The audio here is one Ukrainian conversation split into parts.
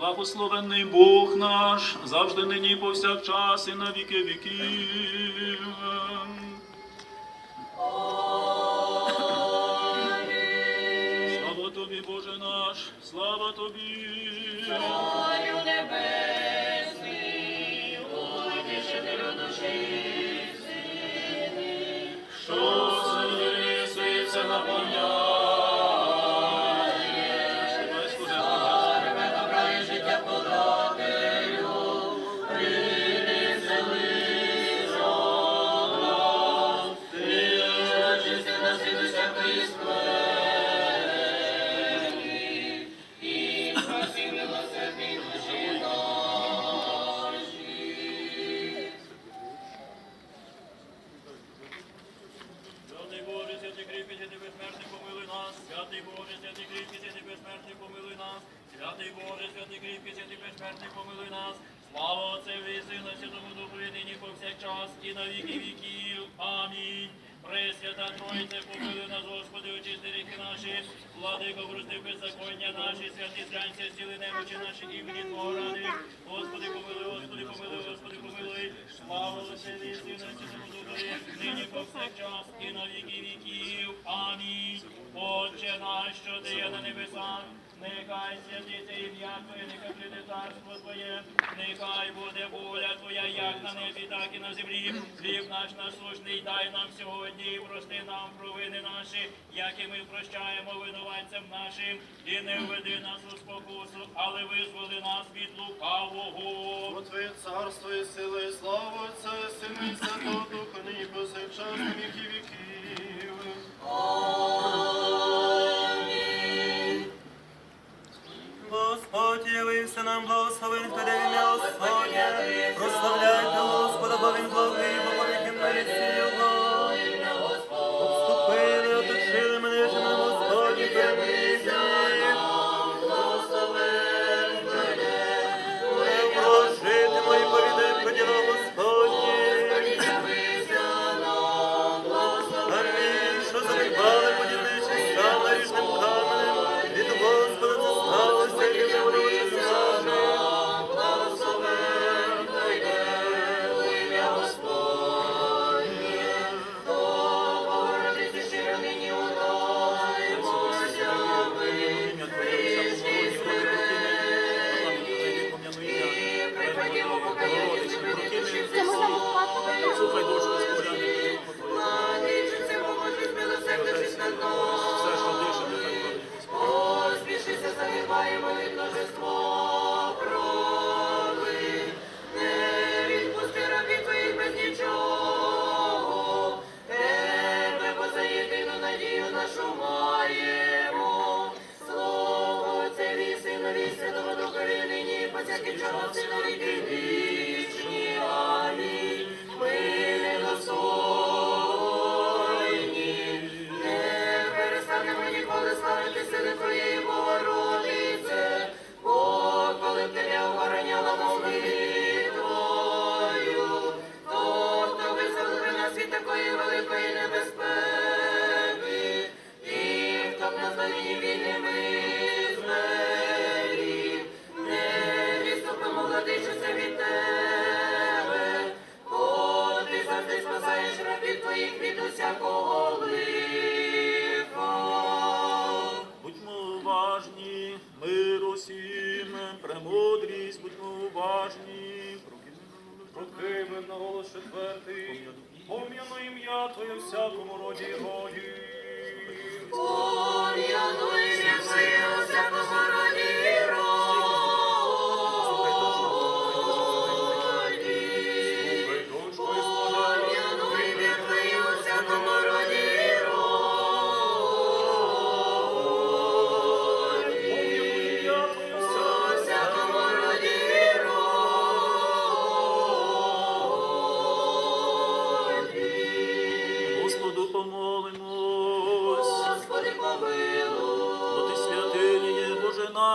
Благословенний Бог наш, завжди нині повсякчас і на віки віків. Слава тобі, Боже наш, слава тобі. Царю небесний, стіли наші, імені Твого. Господи, помилуй, Господи, помилуй, Господи, помилуй. Слава Отцеві і Сину, і нині повсякчас, і на віки віків. Амінь. Отче наш, що ти є на небесах, нехай святиться ім'я Твоє, нехай прийде царство Твоє, нехай буде воля Твоя, як на небі, так і на землі. Хліб наш насущний дай нам сьогодні, і прости нам провини наші, як і ми прощаємо винуватцям нашим, і не введи нас у спокусу, але визволи нас від лукавого. Бо Твоє царство і сила, і слава Отця, і Сина, і Святого Духа, нині повсякчас на віки віків. Господь явився нам благословен, хто де ім'я Господнє. Прославляйте Господа, бо він благий, бо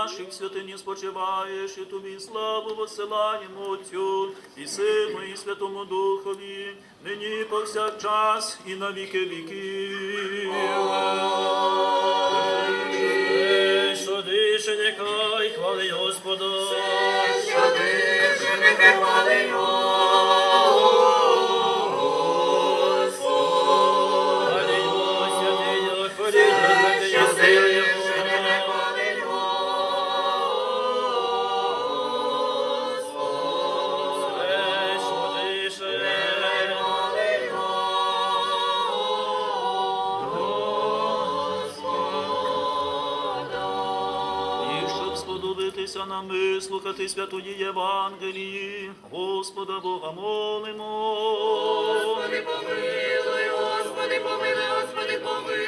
Боже наш, і в святині спочиваєш, і тобі славу висилаємо Отцю, і Сину, і Святому Духові, нині повсякчас, і на віки віків. Що дише нехай хвали Господа. Що дише, нехай хвалить сподобитися нам вислухати святої Євангелії, Господа Бога молимо. Господи, помилуй, Господи, помилуй, Господи, помилуй.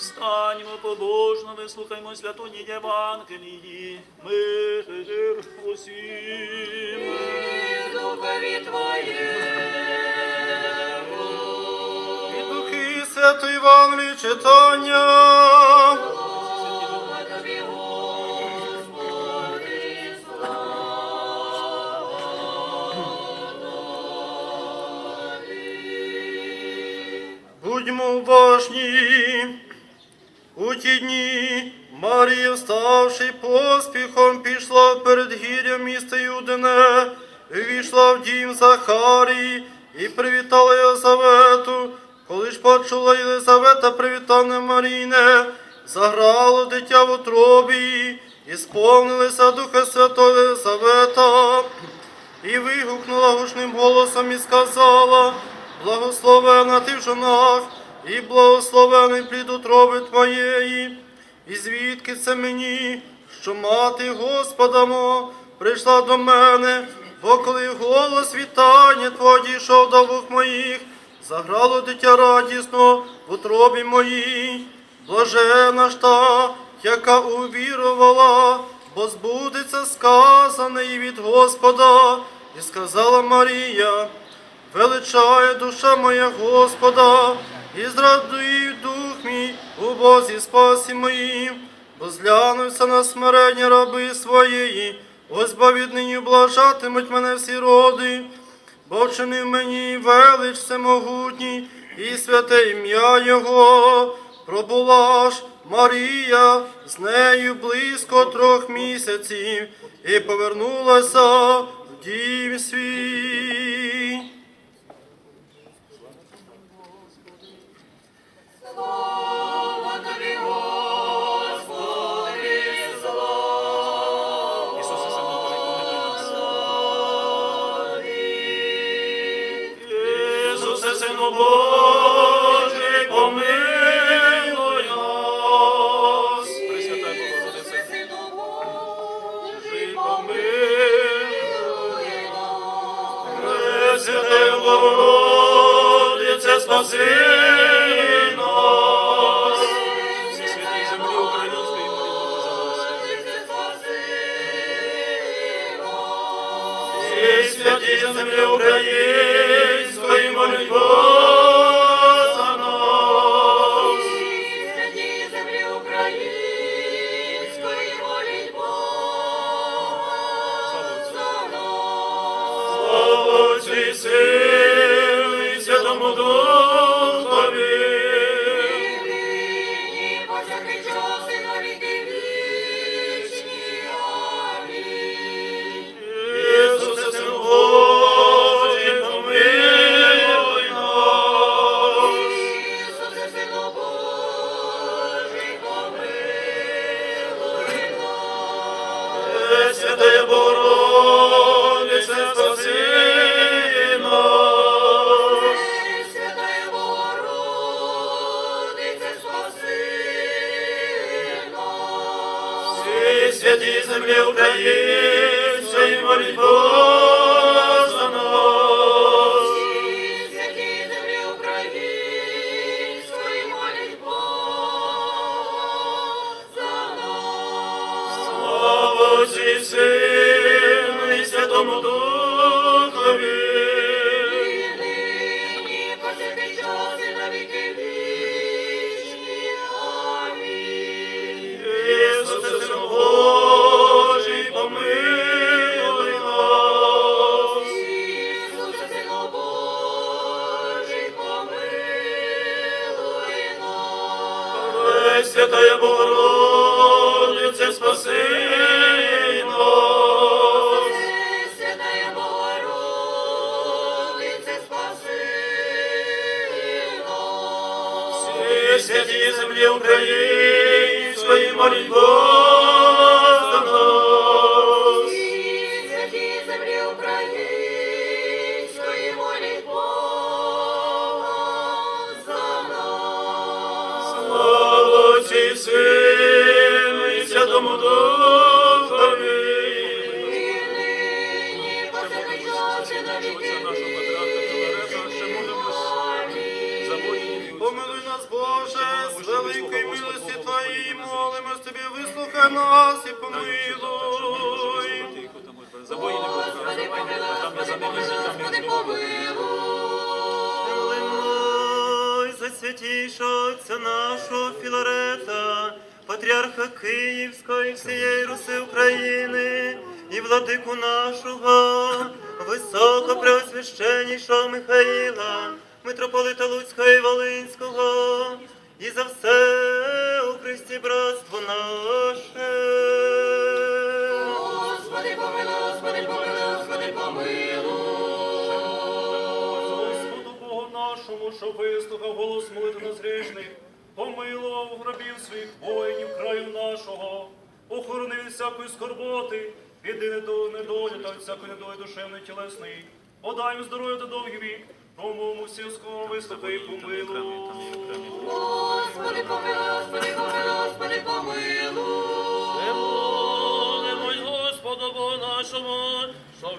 Станьмо побожно, вислухаймо святої Євангелії. Мир усім. І Духові Твоєму. Від Духи Святої Євангелії читання. Будьмо уважні. У ті дні Марія, вставши поспіхом, пішла перед гір'ям міста Юдине, війшла в дім Захарії і привітала Єлизавету. Коли ж почула Єлизавета привітане Марійне, заграло дитя в утробі, і сповнилися Духа Святого Єлизавета. І вигукнула гучним голосом і сказала, благословена ти в жонах, і благословений плід утроби твоєї. І звідки це мені, що мати Господа мого прийшла до мене, бо коли голос вітання твого дійшов до вух моїх, заграло дитя радісно в утробі моїй. Блажена ж та, яка увірувала, бо збудеться сказане і від Господа, і сказала Марія, величає душа моя Господа, і зрадує дух мій у Бозі спасі моїм, бо зглянувся на смирення раби своєї, ось бо віднині блажатимуть мене всі роди, бо вчинив мені велич всемогутній і святе ім'я Його. Пробула ж Марія з нею близько трьох місяців і повернулася в дім свій. Пресвятая Богородице, спаси нас. Пресвятая Богородице, спаси нас. Всі святі землі України, своїм молитвою, Боже, з великої милості Твоєї молимось Тобі, вислухай нас і помилуй. Господи, За помилуй, Господи, помилуй, життям Господи, помилуй. За святішого отця нашого Філарета, патріарха Київського і всієї Руси України, і владику нашого, високопреосвященнішого Михаїла, митрополита Луцького і Волинського, і за все у Христі братство наше. Господи, помилуй, Господи, помилуй, Господи, помилуй. Господу Богу нашому, що вислухав голос молитви нас грішних, помилував гробів своїх воїнів краю нашого, охоронив всякої скорботи, недолю, недолю та всякої недолі душевної тілесної, подай здоров'я та довгий вік, тому сільського виступи помилуй. Господи, помилуй, Господи, помилуй, Господи, помилуй. Молимось Господу Богу нашому, що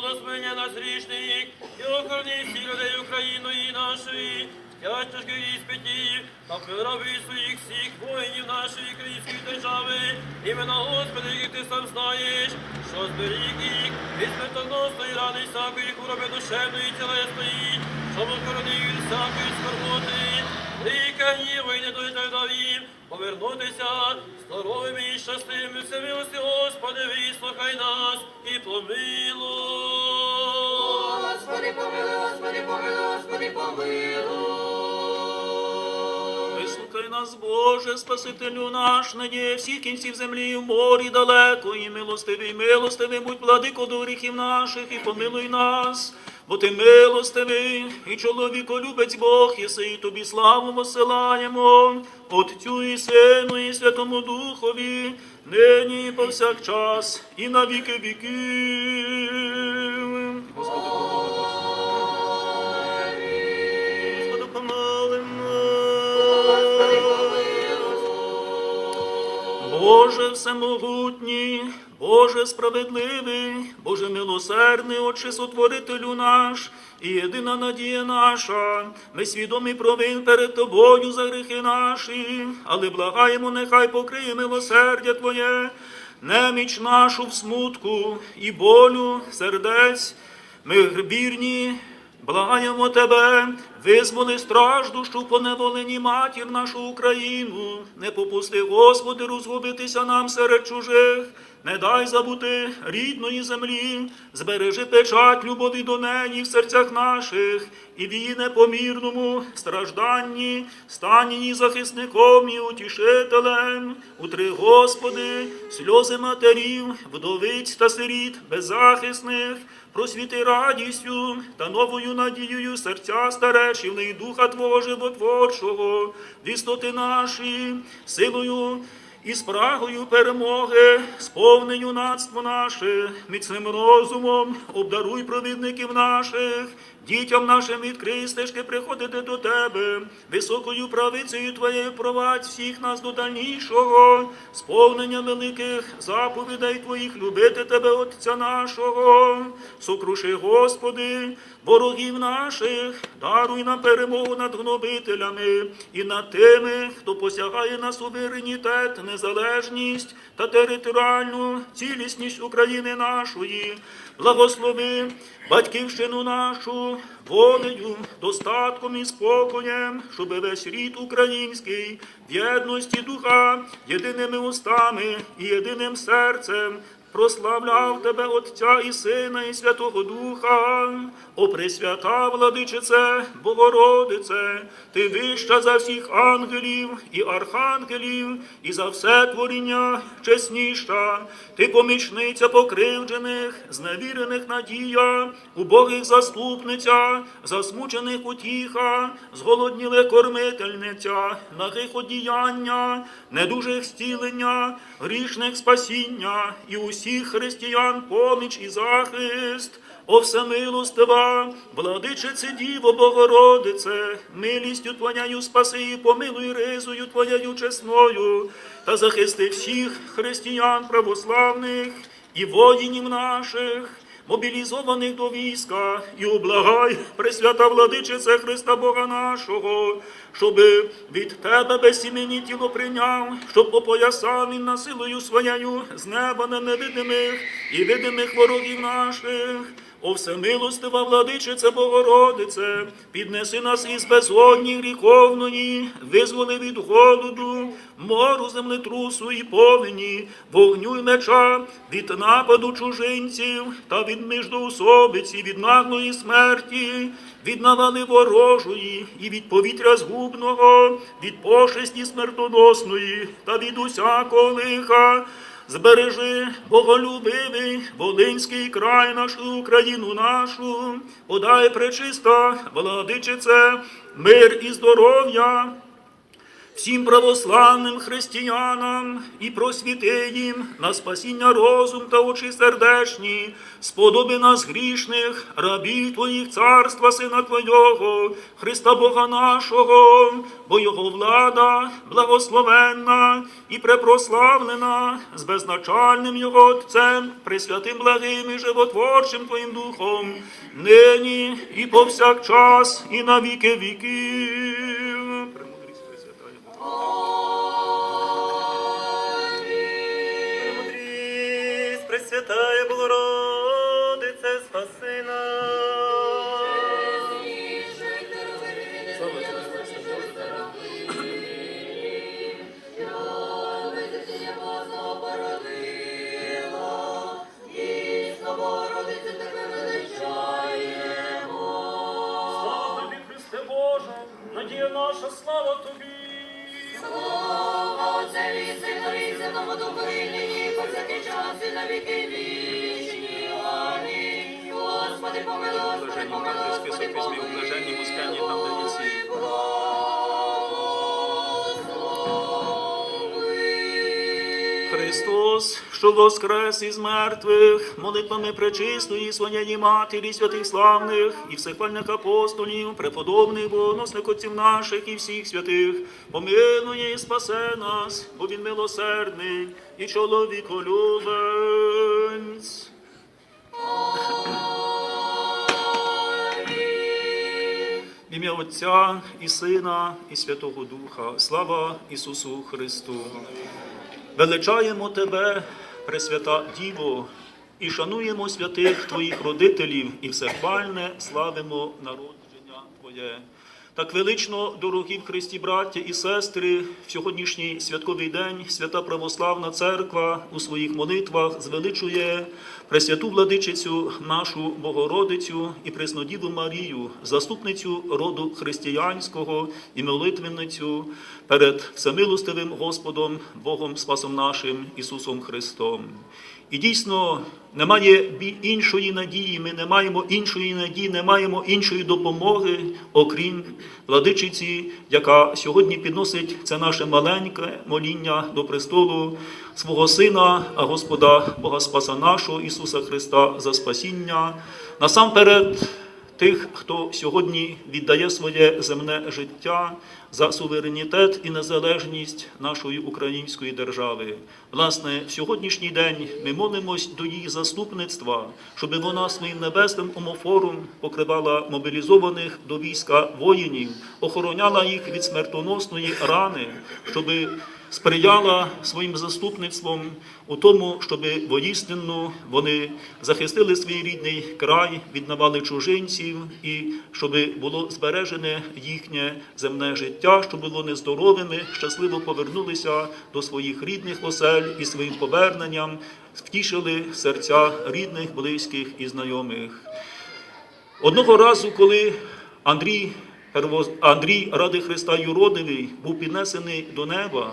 до спинення нас річний і охорони всі людей України і нашої, тяжких іспитів, та порави своїх всіх воїнів нашої української держави, імена Господи, яких ти сам знаєш, що зберіг їх від смертоносної рани всякої хвороби душевної і тілесної, щоб охоронив від всякої скорботи, гніву і недолітав дав їм, повернутися здоровими і щасливими, все милості Господи, вислухай нас і помилуй. Господи, помилуй, Господи, помилуй, Господи, помилуй. Нас, Боже, Спасителю наш, надія всіх кінців землі, в морі далеко, і милостивий, милостивий, будь владико до гріхів наших, і помилуй нас, бо ти милостивий, і чоловіко любець Бог, єси, і тобі славу посилаємо, Отцю і Сину, і Святому Духові, нині і повсякчас, і на віки віків. Господу Боже всемогутній, Боже справедливий, Боже милосердний, Отче сотворителю наш, і єдина надія наша, ми свідомі провин перед Тобою за гріхи наші, але благаємо, нехай покриє милосердя Твоє, неміч нашу в смутку і болю сердець, ми грбірні, Благаємо тебе, визволи страждущу поневолені матір нашу Україну, не попусти, Господи, розгубитися нам серед чужих, не дай забути рідної землі, збережи печать любові до неї в серцях наших, і в її непомірному стражданні, стань її захисником і утішителем. Утри, Господи, сльози матерів, вдовиць та сиріт беззахисних, просвіти радістю та новою надією серця старешів і духа Твого животворчого, в істоти наші, силою і спрагою перемоги, сповненню юнацтво наше, міцним розумом, обдаруй провідників наших, дітям нашим відкрий стежки приходити до Тебе, високою правицею Твоєю провадь всіх нас до дальнішого, сповнення великих заповідей Твоїх любити Тебе, Отця нашого, сокруши, Господи, ворогів наших, даруй нам перемогу над гнобителями і над тими, хто посягає на суверенітет, незалежність та територіальну цілісність України нашої. Благослови батьківщину нашу волею, достатком і спокоєм, щоб весь рід український в єдності духа, єдиними устами і єдиним серцем прославляв тебе Отця і Сина, і Святого Духа. О Пресвята, владичице, Богородице, ти вища за всіх ангелів і архангелів, і за все творіння чесніша, ти помічниця покривджених, зневірених надія, убогих заступниця, засмучених утіха, зголоднілих кормительниця, нагих одіяння, недужих зцілення, грішних спасіння і усіх християн поміч і захист. О всемилостива, владичице Діво Богородице, милістю Твоєю спаси і помилуй ризою Твоєю чесною, та захисти всіх християн православних і воїнів наших, мобілізованих до війська, і облагай, Пресвята владичице Христа Бога нашого, щоби від Тебе без імені тіло прийняв, щоб опоясав він насилою своєю з неба на невидимих і видимих ворогів наших. О всемилостива владичице Богородице, піднеси нас із безодні гріховної, визволи від голоду, мору землетрусу і повені, вогню й меча, від нападу чужинців та від міждоусобиці, від наглої смерті, від навали ворожої і від повітря згубного, від пошесті смертоносної та від усякого лиха. Збережи, боголюбивий, Волинський край нашу, Україну нашу, подай пречиста, владичице, мир і здоров'я всім православним християнам і просвіти їм на спасіння розум та очі сердечні, сподоби нас грішних, рабів Твоїх царства, Сина Твого, Христа Бога нашого, бо Його влада благословенна і препрославлена з безначальним Його Отцем, Пресвятим благим і животворчим Твоїм Духом, нині і повсякчас, і на віки віків. Пресвятая Богородице, спаси нас. Слава тобі, Христе Боже. Слава тобі, Боже, надія наша, слава тобі. Слава Отцеві, і Сину, і Святому Духові, нині, і на віки вічні. Амінь. Господи, помилуй, Господи, помилуй, Господи, помилуй. блаженні мускані, там, де є сіль. Христос, що воскрес із мертвих, молитвами пречистої своєї матері, святих славних і всехвальних апостолів, преподобних богоносних отців наших і всіх святих, помилує і спасе нас, бо він милосердний і чоловіколюбець. В ім'я Отця і Сина, і Святого Духа. Слава Ісусу Христу! Величаємо Тебе, Пресвята Діво, і шануємо святих Твоїх родителів, і всехвальне славимо народження Твоє. Так велично, дорогі в Христі, браття і сестри, в сьогоднішній святковий день Свята Православна Церква у своїх молитвах звеличує Пресвяту владичицю нашу Богородицю і Преснодіву Марію, заступницю роду християнського і молитвенницю перед всемилостивим Господом, Богом Спасом нашим Ісусом Христом. І дійсно немає іншої надії, ми не маємо іншої надії, не маємо іншої допомоги, окрім владичиці, яка сьогодні підносить це наше маленьке моління до престолу свого Сина, а Господа Бога Спаса нашого Ісуса Христа за спасіння. Насамперед тих, хто сьогодні віддає своє земне життя за суверенітет і незалежність нашої української держави. Власне, в сьогоднішній день ми молимось до її заступництва, щоб вона своїм небесним омофором покривала мобілізованих до війська воїнів, охороняла їх від смертоносної рани, щоб сприяла своїм заступництвом у тому, щоб воїстинно вони захистили свій рідний край від навали чужинців, і щоб було збережене їхнє земне життя, щоб вони здоровими, щасливо повернулися до своїх рідних осель і своїм поверненням втішили серця рідних, близьких і знайомих. Одного разу, коли Андрій, Андрій ради Христа Юродивий був піднесений до неба,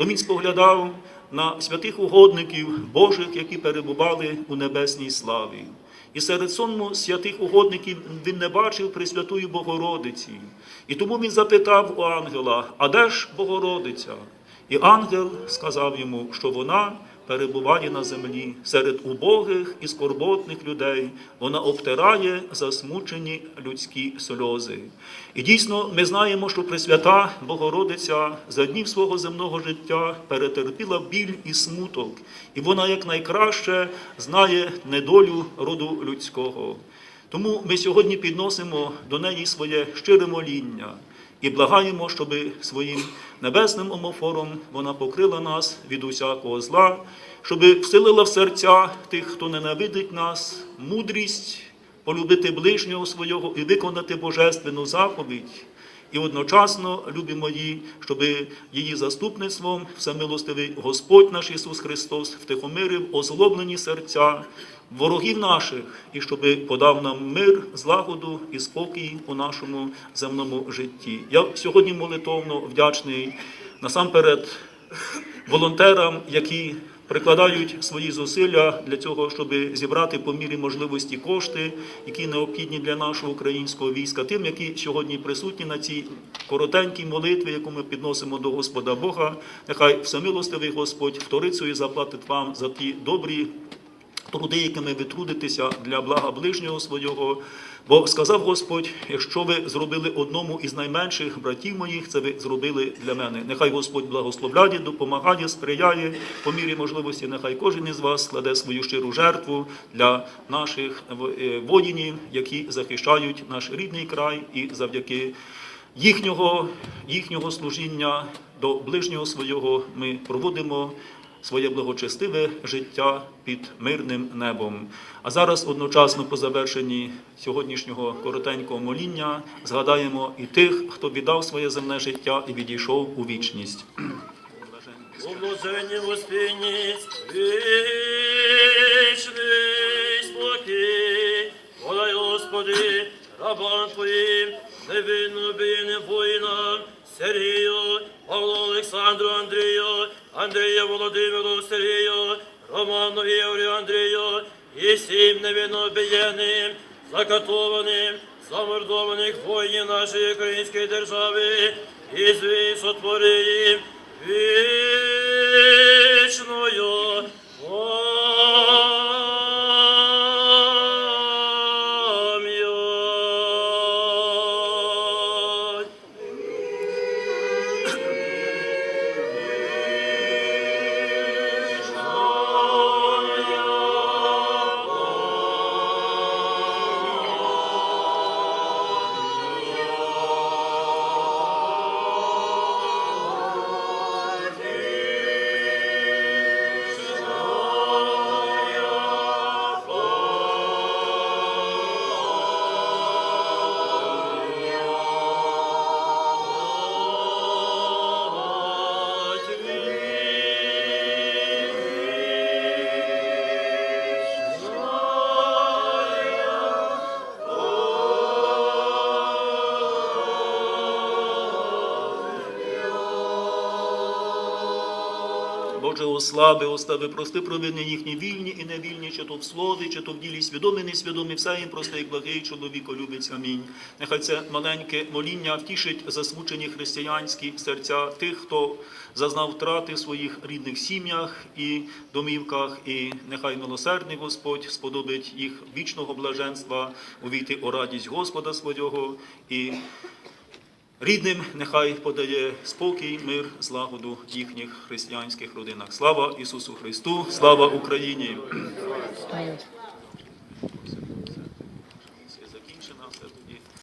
то він споглядав на святих угодників Божих, які перебували у небесній славі. І серед сонму святих угодників він не бачив Пресвятої Богородиці. І тому він запитав у ангела, а де ж Богородиця? І ангел сказав йому, що вона перебуває на землі серед убогих і скорботних людей. Вона обтирає засмучені людські сльози. І дійсно, ми знаємо, що Пресвята Богородиця за днів свого земного життя перетерпіла біль і смуток, і вона якнайкраще знає недолю роду людського. Тому ми сьогодні підносимо до неї своє щире моління і благаємо, щоб своїм небесним омофором вона покрила нас від усякого зла, щоб вселила в серця тих, хто ненавидить нас, мудрість полюбити ближнього свого і виконати божественну заповідь. І одночасно, любі мої, щоб її заступництвом всемилостивий Господь наш Ісус Христос втихомирив озлоблені серця ворогів наших, і щоб подав нам мир, злагоду і спокій у нашому земному житті. Я сьогодні молитовно вдячний насамперед волонтерам, які прикладають свої зусилля для цього, щоб зібрати по мірі можливості кошти, які необхідні для нашого українського війська, тим, які сьогодні присутні на цій коротенькій молитві, яку ми підносимо до Господа Бога. Нехай всемилостивий Господь вторицею заплатить вам за ті добрі труди, якими ви трудитеся для блага ближнього свого. Бо сказав Господь, якщо ви зробили одному із найменших братів моїх, це ви зробили для мене. Нехай Господь благословляє, допомагає, сприяє по мірі можливості. Нехай кожен із вас складе свою щиру жертву для наших е, воїнів, які захищають наш рідний край, і завдяки їхнього, їхнього служіння до ближнього свого ми проводимо своє благочестиве життя під мирним небом. А зараз одночасно по завершенні сьогоднішнього коротенького моління згадаємо і тих, хто віддав своє земне життя і відійшов у вічність. Подай, Господи, рабам Твоїм, невинно бійним воїнам, Сергію, Павлу Олександру Андрію, Андрія Володимиру Сергію, Роману Ігорю Андрію, і всім невинно обієнним, закатованим, замордованих воїнів нашої української держави, і звій сотвори їм вічною Боже, ослаби, остави, прости провини їхні вільні і невільні, чи то в слові, чи то в ділі свідомі, несвідомі, все їм простий, благий чоловіко любить. Амінь. Нехай це маленьке моління втішить засмучені християнські серця тих, хто зазнав втрати в своїх рідних сім'ях і домівках, і нехай милосердний Господь сподобить їх вічного блаженства увійти у радість Господа свого і Рідним нехай подає спокій, мир, злагоду їхніх християнських родинах. Слава Ісусу Христу, слава Україні!